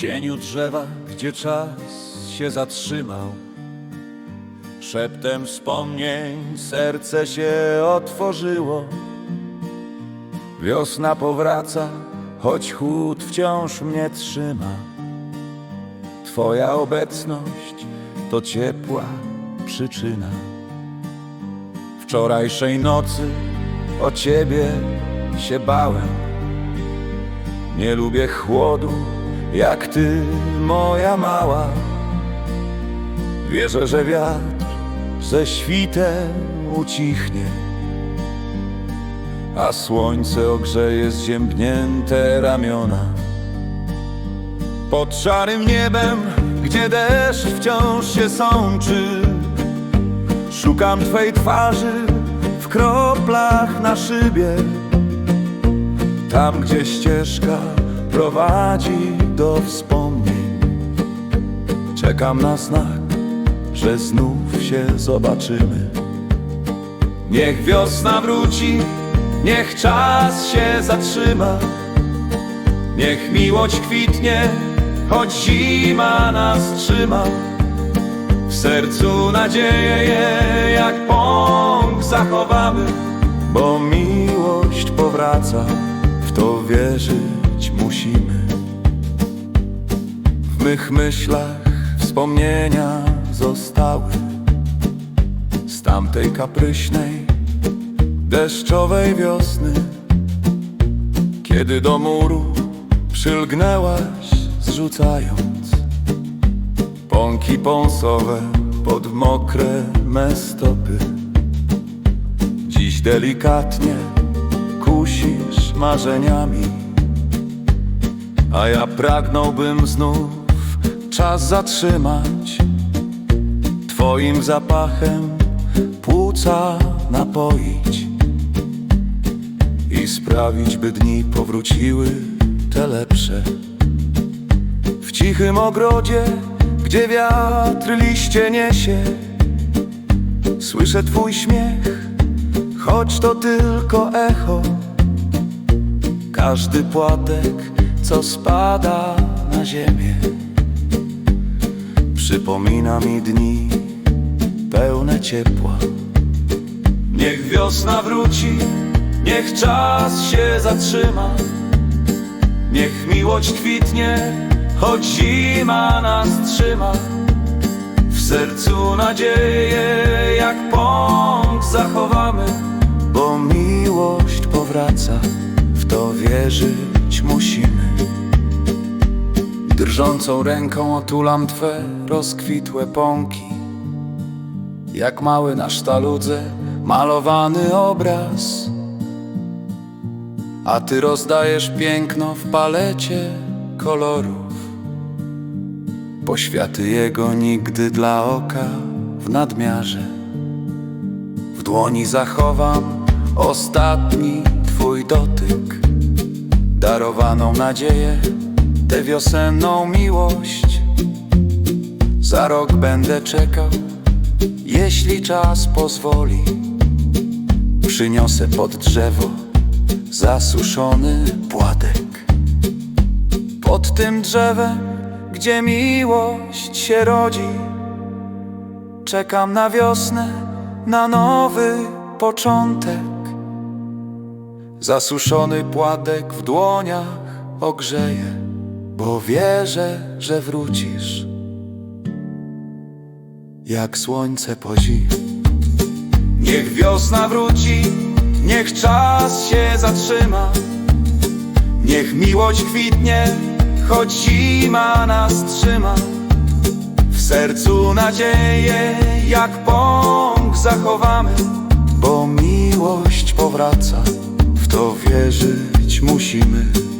cieniu drzewa, gdzie czas się zatrzymał. Szeptem wspomnień serce się otworzyło. Wiosna powraca, choć chłód wciąż mnie trzyma. Twoja obecność to ciepła przyczyna. Wczorajszej nocy o ciebie się bałem. Nie lubię chłodu, jak ty, moja mała. Wierzę, że wiatr ze świtem ucichnie, a słońce ogrzeje zziębnięte ramiona. Pod szarym niebem, gdzie deszcz wciąż się sączy, szukam Twej twarzy w kroplach na szybie. Tam, gdzie ścieżka prowadzi do wspomnień. Czekam na znak, że znów się zobaczymy. Niech wiosna wróci, niech czas się zatrzyma. Niech miłość kwitnie, choć zima nas trzyma. W sercu nadzieję jak pąk zachowamy Bo miłość powraca, w to wierzyć mych myślach wspomnienia zostały. Z tamtej kapryśnej, deszczowej wiosny Kiedy do muru przylgnęłaś zrzucając Pąki pąsowe pod mokre me stopy Dziś delikatnie kusisz marzeniami A ja pragnąłbym znów czas zatrzymać. Twoim zapachem płuca napoić I sprawić, by dni powróciły te lepsze. W cichym ogrodzie, gdzie wiatr liście niesie Słyszę Twój śmiech, choć to tylko echo. Każdy płatek, co spada na ziemię Przypomina mi dni pełne ciepła. Niech wiosna wróci, niech czas się zatrzyma. Niech miłość kwitnie, choć zima nas trzyma. W sercu nadzieję jak pąk zachowamy Bo miłość powraca, w to wierzyć musimy Drżącą ręką otulam Twe rozkwitłe pąki. Jak mały na sztaludze malowany obraz. A Ty rozdajesz piękno w palecie kolorów. Poświaty Jego nigdy dla oka w nadmiarze. W dłoni zachowam ostatni Twój dotyk. Darowaną nadzieję tę wiosenną miłość. Za rok będę czekał, jeśli czas pozwoli. Przyniosę pod drzewo zasuszony płatek. Pod tym drzewem, gdzie miłość się rodzi Czekam na wiosnę, na nowy początek. Zasuszony płatek w dłoniach ogrzeje bo wierzę, że wrócisz. Jak słońce po Niech wiosna wróci Niech czas się zatrzyma. Niech miłość kwitnie Choć zima nas trzyma. W sercu nadzieję Jak pąk zachowamy Bo miłość powraca. W to wierzyć musimy